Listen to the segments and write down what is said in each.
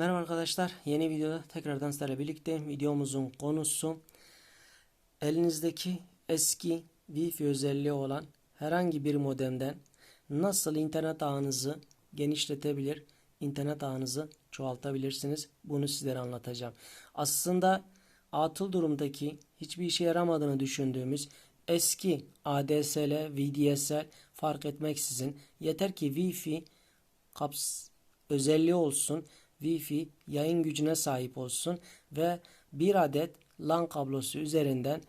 Merhaba arkadaşlar. Yeni videoda tekrardan sizlerle birlikteyim. Videomuzun konusu elinizdeki eski Wi-Fi özelliği olan herhangi bir modemden nasıl internet ağınızı genişletebilir, internet ağınızı çoğaltabilirsiniz. Bunu sizlere anlatacağım. Aslında atıl durumdaki hiçbir işe yaramadığını düşündüğümüz eski ADSL, VDSL fark etmeksizin yeter ki Wi-Fi kaps özelliği olsun. Wi-Fi yayın gücüne sahip olsun ve bir adet LAN kablosu üzerinden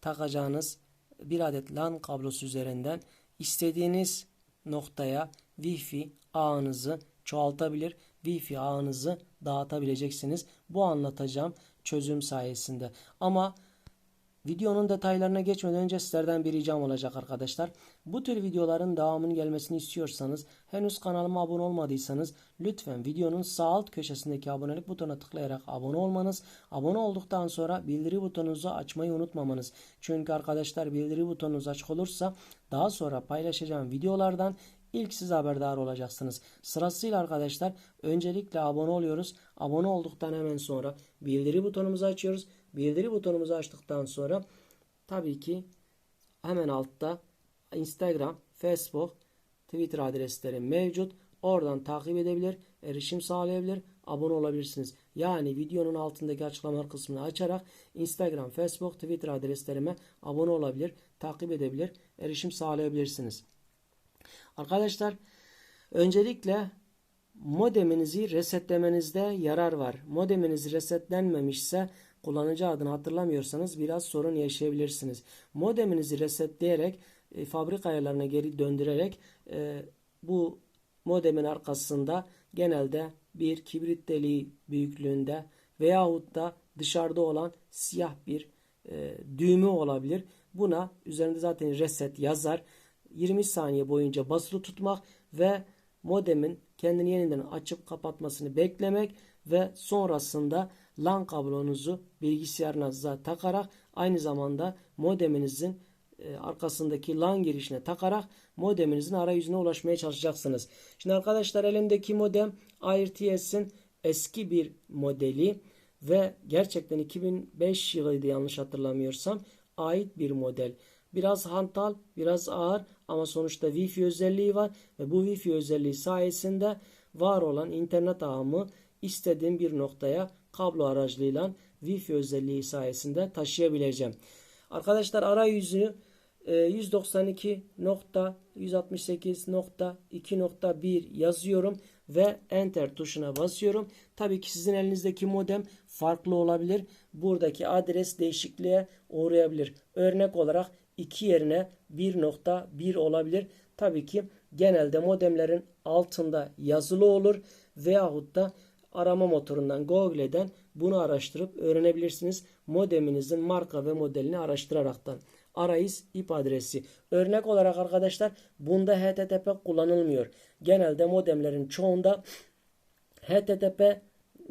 takacağınız bir adet LAN kablosu üzerinden istediğiniz noktaya Wi-Fi ağınızı çoğaltabilir, Wi-Fi ağınızı dağıtabileceksiniz. Bu anlatacağım çözüm sayesinde. Ama Videonun detaylarına geçmeden önce sizlerden bir ricam olacak arkadaşlar. Bu tür videoların devamının gelmesini istiyorsanız henüz kanalıma abone olmadıysanız lütfen videonun sağ alt köşesindeki abonelik butonuna tıklayarak abone olmanız, abone olduktan sonra bildiri butonunuzu açmayı unutmamanız. Çünkü arkadaşlar bildiri butonunuz açık olursa daha sonra paylaşacağım videolardan İlk siz haberdar olacaksınız. Sırasıyla arkadaşlar öncelikle abone oluyoruz. Abone olduktan hemen sonra bildiri butonumuzu açıyoruz. Bildiri butonumuzu açtıktan sonra tabii ki hemen altta Instagram, Facebook, Twitter adresleri mevcut. Oradan takip edebilir, erişim sağlayabilir, abone olabilirsiniz. Yani videonun altındaki açıklamalar kısmını açarak Instagram, Facebook, Twitter adreslerime abone olabilir, takip edebilir, erişim sağlayabilirsiniz. Arkadaşlar öncelikle modeminizi resetlemenizde yarar var. Modeminiz resetlenmemişse kullanıcı adını hatırlamıyorsanız biraz sorun yaşayabilirsiniz. Modeminizi resetleyerek e, fabrika ayarlarına geri döndürerek e, bu modemin arkasında genelde bir kibrit deliği büyüklüğünde veyahut da dışarıda olan siyah bir e, düğme olabilir. Buna üzerinde zaten reset yazar. 20 saniye boyunca basılı tutmak ve modemin kendini yeniden açıp kapatmasını beklemek ve sonrasında LAN kablonuzu bilgisayarınıza takarak aynı zamanda modeminizin e, arkasındaki LAN girişine takarak modeminizin arayüzüne ulaşmaya çalışacaksınız. Şimdi arkadaşlar elimdeki modem AirTS'in eski bir modeli ve gerçekten 2005 yılıydı yanlış hatırlamıyorsam ait bir model. Biraz hantal, biraz ağır ama sonuçta Wi-Fi özelliği var ve bu Wi-Fi özelliği sayesinde var olan internet ağımı istediğim bir noktaya kablo aracılığıyla Wi-Fi özelliği sayesinde taşıyabileceğim. Arkadaşlar arayüzünü 192.168.2.1 yazıyorum ve enter tuşuna basıyorum. Tabii ki sizin elinizdeki modem farklı olabilir. Buradaki adres değişikliğe uğrayabilir. Örnek olarak 2 yerine 1.1 olabilir. Tabii ki genelde modemlerin altında yazılı olur veyahut da arama motorundan Google'den bunu araştırıp öğrenebilirsiniz. Modeminizin marka ve modelini araştıraraktan. Arayüz IP adresi. Örnek olarak arkadaşlar bunda HTTP kullanılmıyor. Genelde modemlerin çoğunda HTTP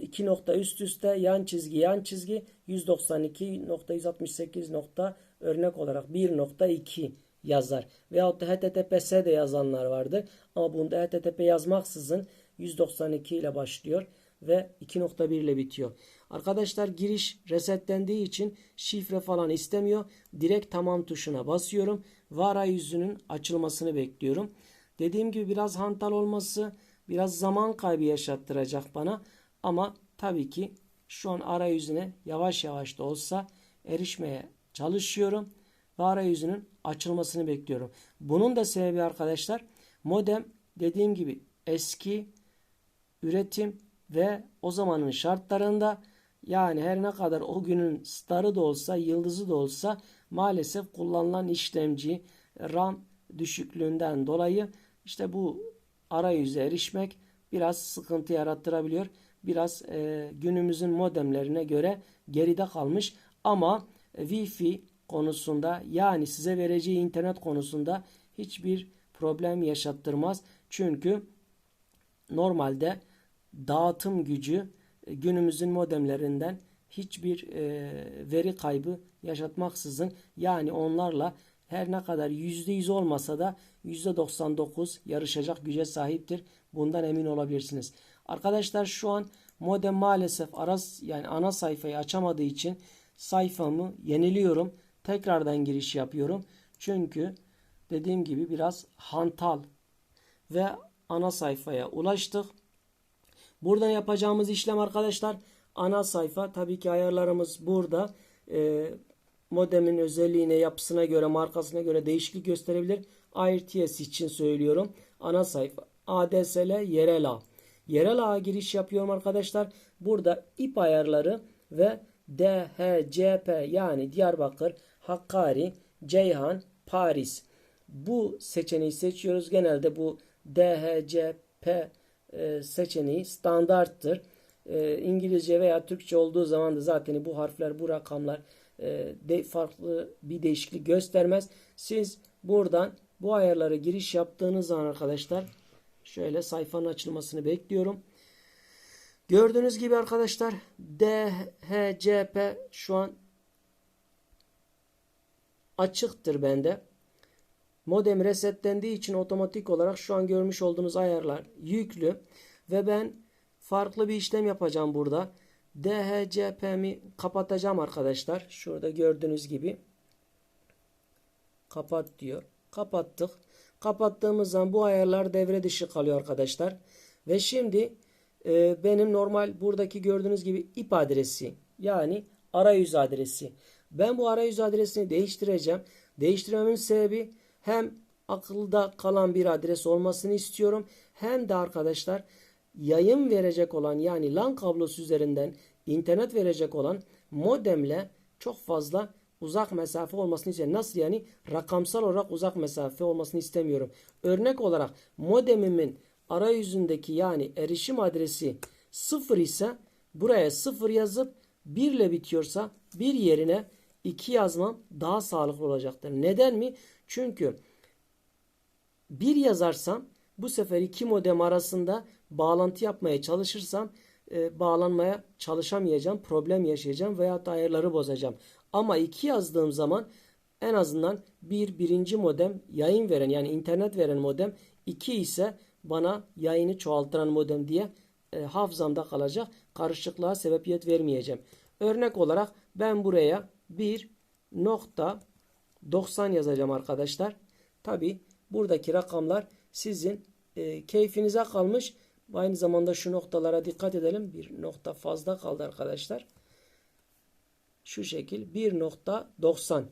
2 nokta üst üste yan çizgi yan çizgi 192.168 nokta örnek olarak 1.2 yazar. Veyahut da HTTPS de yazanlar vardır. Ama bunda HTTP yazmaksızın 192 ile başlıyor ve 2.1 ile bitiyor. Arkadaşlar giriş resetlendiği için şifre falan istemiyor. Direkt tamam tuşuna basıyorum. Ve arayüzünün açılmasını bekliyorum. Dediğim gibi biraz hantal olması biraz zaman kaybı yaşattıracak bana. Ama tabii ki şu an arayüzüne yavaş yavaş da olsa erişmeye çalışıyorum. Ve arayüzünün açılmasını bekliyorum. Bunun da sebebi arkadaşlar modem dediğim gibi eski üretim ve o zamanın şartlarında yani her ne kadar o günün starı da olsa yıldızı da olsa maalesef kullanılan işlemci RAM düşüklüğünden dolayı işte bu arayüze erişmek biraz sıkıntı yarattırabiliyor. Biraz e, günümüzün modemlerine göre geride kalmış ama e, Wi-Fi konusunda yani size vereceği internet konusunda hiçbir problem yaşattırmaz. Çünkü normalde dağıtım gücü e, günümüzün modemlerinden hiçbir e, veri kaybı yaşatmaksızın yani onlarla her ne kadar %100 olmasa da %99 yarışacak güce sahiptir. bundan emin olabilirsiniz. Arkadaşlar şu an modem maalesef ara, yani ana sayfayı açamadığı için sayfamı yeniliyorum. Tekrardan giriş yapıyorum. Çünkü dediğim gibi biraz hantal ve ana sayfaya ulaştık. Buradan yapacağımız işlem arkadaşlar ana sayfa tabii ki ayarlarımız burada. Ee, modemin özelliğine, yapısına göre, markasına göre değişiklik gösterebilir. AirTS için söylüyorum. Ana sayfa ADSL yerel ağ. Yerel ağa giriş yapıyorum arkadaşlar. Burada ip ayarları ve DHCP yani Diyarbakır, Hakkari, Ceyhan, Paris. Bu seçeneği seçiyoruz. Genelde bu DHCP e, seçeneği standarttır. E, İngilizce veya Türkçe olduğu zaman da zaten bu harfler, bu rakamlar e, farklı bir değişiklik göstermez. Siz buradan bu ayarlara giriş yaptığınız zaman arkadaşlar şöyle sayfanın açılmasını bekliyorum. Gördüğünüz gibi arkadaşlar DHCP şu an açıktır bende. Modem resetlendiği için otomatik olarak şu an görmüş olduğunuz ayarlar yüklü ve ben farklı bir işlem yapacağım burada. DHCP'mi kapatacağım arkadaşlar. Şurada gördüğünüz gibi kapat diyor. Kapattık. Kapattığımız zaman bu ayarlar devre dışı kalıyor arkadaşlar. Ve şimdi e, benim normal buradaki gördüğünüz gibi IP adresi yani arayüz adresi. Ben bu arayüz adresini değiştireceğim. Değiştirmemin sebebi hem akılda kalan bir adres olmasını istiyorum. Hem de arkadaşlar yayın verecek olan yani LAN kablosu üzerinden internet verecek olan modemle çok fazla uzak mesafe olmasını istiyorum. Nasıl yani? Rakamsal olarak uzak mesafe olmasını istemiyorum. Örnek olarak modemimin arayüzündeki yani erişim adresi 0 ise buraya 0 yazıp 1 ile bitiyorsa 1 yerine 2 yazmam daha sağlıklı olacaktır. Neden mi? Çünkü 1 yazarsam bu sefer iki modem arasında bağlantı yapmaya çalışırsam e, bağlanmaya çalışamayacağım, problem yaşayacağım veya ayarları bozacağım. Ama 2 yazdığım zaman en azından bir birinci modem yayın veren yani internet veren modem 2 ise bana yayını çoğaltıran modem diye e, hafızamda kalacak. Karışıklığa sebebiyet vermeyeceğim. Örnek olarak ben buraya 1.90 yazacağım arkadaşlar. Tabi buradaki rakamlar sizin e, keyfinize kalmış. Aynı zamanda şu noktalara dikkat edelim. Bir nokta fazla kaldı arkadaşlar. Şu şekil 1.90.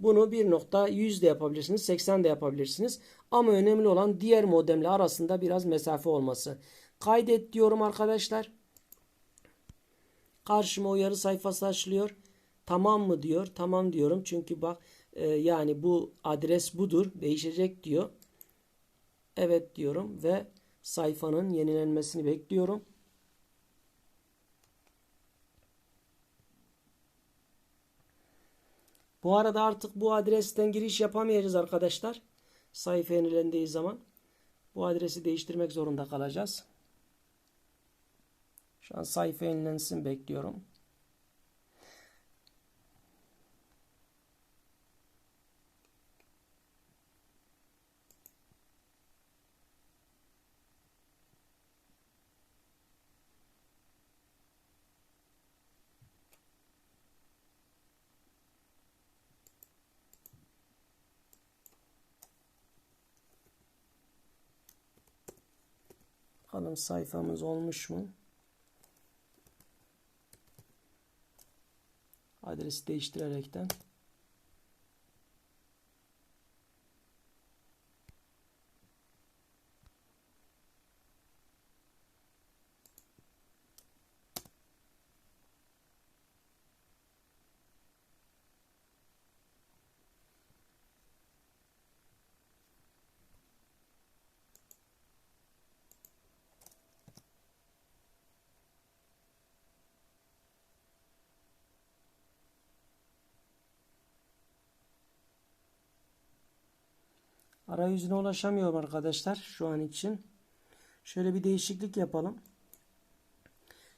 Bunu 1.100 de yapabilirsiniz. 80 de yapabilirsiniz. Ama önemli olan diğer modemle arasında biraz mesafe olması. Kaydet diyorum arkadaşlar. Karşıma uyarı sayfası açılıyor. Tamam mı diyor. Tamam diyorum. Çünkü bak e, yani bu adres budur. Değişecek diyor. Evet diyorum ve sayfanın yenilenmesini bekliyorum. Bu arada artık bu adresten giriş yapamayacağız arkadaşlar. Sayfa yenilendiği zaman bu adresi değiştirmek zorunda kalacağız. Şu an sayfa yenilensin bekliyorum. Bakalım sayfamız olmuş mu? Adresi değiştirerekten. Arayüzüne ulaşamıyorum arkadaşlar şu an için. Şöyle bir değişiklik yapalım.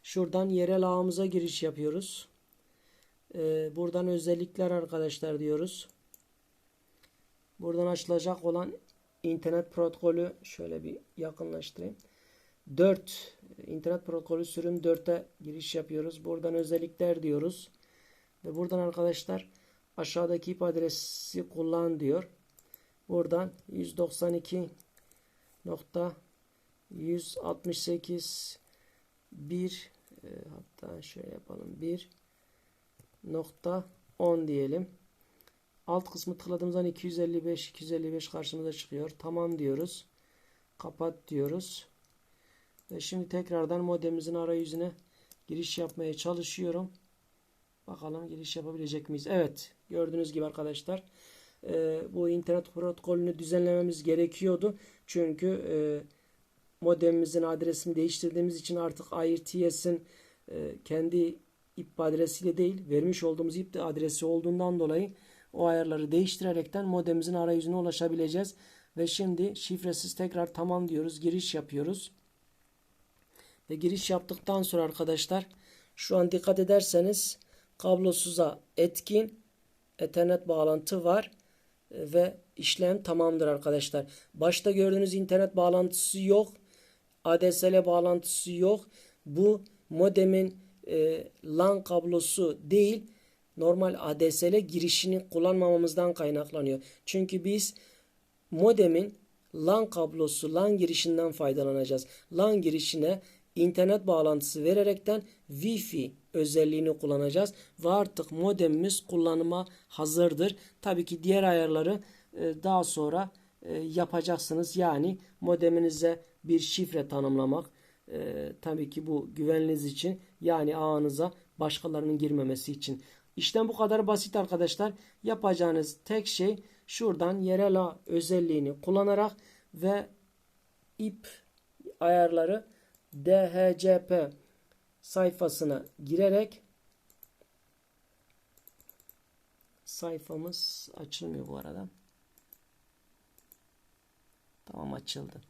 Şuradan yerel ağımıza giriş yapıyoruz. Ee, buradan özellikler arkadaşlar diyoruz. Buradan açılacak olan internet protokolü şöyle bir yakınlaştırayım. 4 internet protokolü sürüm 4'e giriş yapıyoruz. Buradan özellikler diyoruz. Ve buradan arkadaşlar aşağıdaki IP adresi kullan diyor. Buradan 192 nokta 168 1 e, hatta şöyle yapalım 1 nokta 10 diyelim. Alt kısmı tıkladığımızdan 255 255 karşımıza çıkıyor. Tamam diyoruz. Kapat diyoruz. Ve şimdi tekrardan modemimizin arayüzüne giriş yapmaya çalışıyorum. Bakalım giriş yapabilecek miyiz? Evet. Gördüğünüz gibi arkadaşlar e, bu internet protokolünü düzenlememiz gerekiyordu. Çünkü e, modemimizin adresini değiştirdiğimiz için artık IRTS'in e, kendi IP adresiyle değil vermiş olduğumuz IP adresi olduğundan dolayı o ayarları değiştirerekten modemimizin arayüzüne ulaşabileceğiz. Ve şimdi şifresiz tekrar tamam diyoruz. Giriş yapıyoruz. Ve giriş yaptıktan sonra arkadaşlar şu an dikkat ederseniz kablosuza etkin Ethernet bağlantı var ve işlem tamamdır arkadaşlar. Başta gördüğünüz internet bağlantısı yok. ADSL bağlantısı yok. Bu modemin e, LAN kablosu değil normal ADSL girişini kullanmamamızdan kaynaklanıyor. Çünkü biz modemin LAN kablosu, LAN girişinden faydalanacağız. LAN girişine internet bağlantısı vererekten Wi-Fi özelliğini kullanacağız ve artık modemimiz kullanıma hazırdır. Tabii ki diğer ayarları e, daha sonra e, yapacaksınız. Yani modeminize bir şifre tanımlamak e, tabii ki bu güvenliğiniz için yani ağınıza başkalarının girmemesi için. İşlem bu kadar basit arkadaşlar. Yapacağınız tek şey şuradan yerel ağ özelliğini kullanarak ve ip ayarları DHCP sayfasına girerek sayfamız açılmıyor bu arada. Tamam açıldı.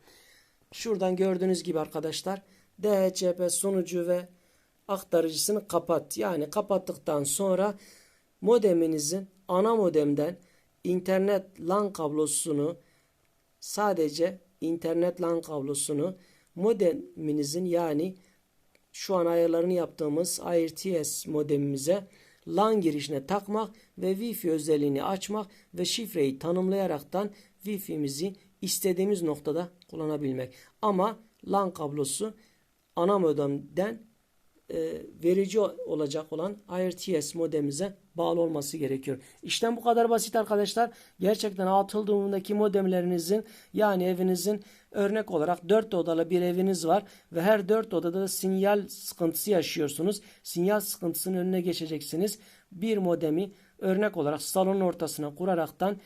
Şuradan gördüğünüz gibi arkadaşlar DHCP sunucu ve aktarıcısını kapat. Yani kapattıktan sonra modeminizin ana modemden internet LAN kablosunu sadece internet LAN kablosunu modeminizin yani şu an ayarlarını yaptığımız IRTS modemimize LAN girişine takmak ve Wi-Fi özelliğini açmak ve şifreyi tanımlayaraktan Wi-Fi'mizi istediğimiz noktada kullanabilmek. Ama LAN kablosu ana modemden e, verici olacak olan IRTS modemimize bağlı olması gerekiyor. İşlem bu kadar basit arkadaşlar. Gerçekten atıl durumundaki modemlerinizin yani evinizin örnek olarak 4 odalı bir eviniz var ve her 4 odada da sinyal sıkıntısı yaşıyorsunuz. Sinyal sıkıntısının önüne geçeceksiniz. Bir modemi örnek olarak salonun ortasına kuraraktan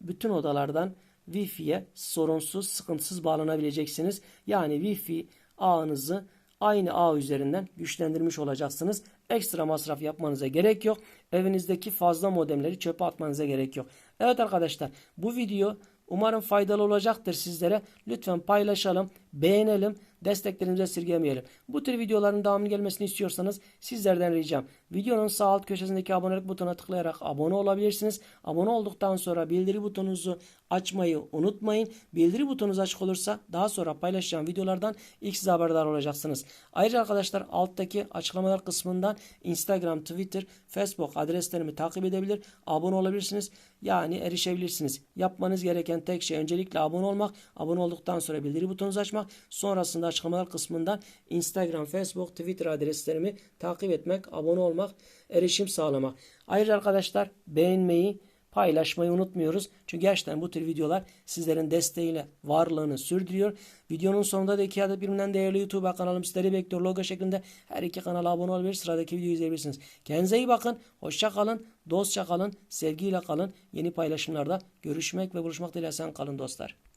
bütün odalardan Wi-Fi'ye sorunsuz, sıkıntısız bağlanabileceksiniz. Yani Wi-Fi ağınızı aynı ağ üzerinden güçlendirmiş olacaksınız. Ekstra masraf yapmanıza gerek yok. Evinizdeki fazla modemleri çöpe atmanıza gerek yok. Evet arkadaşlar bu video umarım faydalı olacaktır sizlere. Lütfen paylaşalım, beğenelim, desteklerimizi esirgemeyelim. Bu tür videoların devamlı gelmesini istiyorsanız sizlerden ricam videonun sağ alt köşesindeki abonelik butonuna tıklayarak abone olabilirsiniz. Abone olduktan sonra bildiri butonunuzu açmayı unutmayın. Bildiri butonunuz açık olursa daha sonra paylaşacağım videolardan ilk size haberdar olacaksınız. Ayrıca arkadaşlar alttaki açıklamalar kısmından Instagram, Twitter, Facebook adreslerimi takip edebilir, abone olabilirsiniz. Yani erişebilirsiniz. Yapmanız gereken tek şey öncelikle abone olmak. Abone olduktan sonra bildiri butonunuzu açmak. Sonrasında açıklamalar kısmından Instagram, Facebook, Twitter adreslerimi takip etmek, abone olmak, erişim sağlamak. Ayrıca arkadaşlar beğenmeyi, paylaşmayı unutmuyoruz. Çünkü gerçekten bu tür videolar sizlerin desteğiyle varlığını sürdürüyor. Videonun sonunda da iki adet birbirinden değerli YouTube kanalım sizleri bekliyor. Logo şeklinde her iki kanala abone olabilir. Sıradaki videoyu izleyebilirsiniz. Kendinize iyi bakın. Hoşça kalın. Dostça kalın. Sevgiyle kalın. Yeni paylaşımlarda görüşmek ve buluşmak dileğiyle kalın dostlar.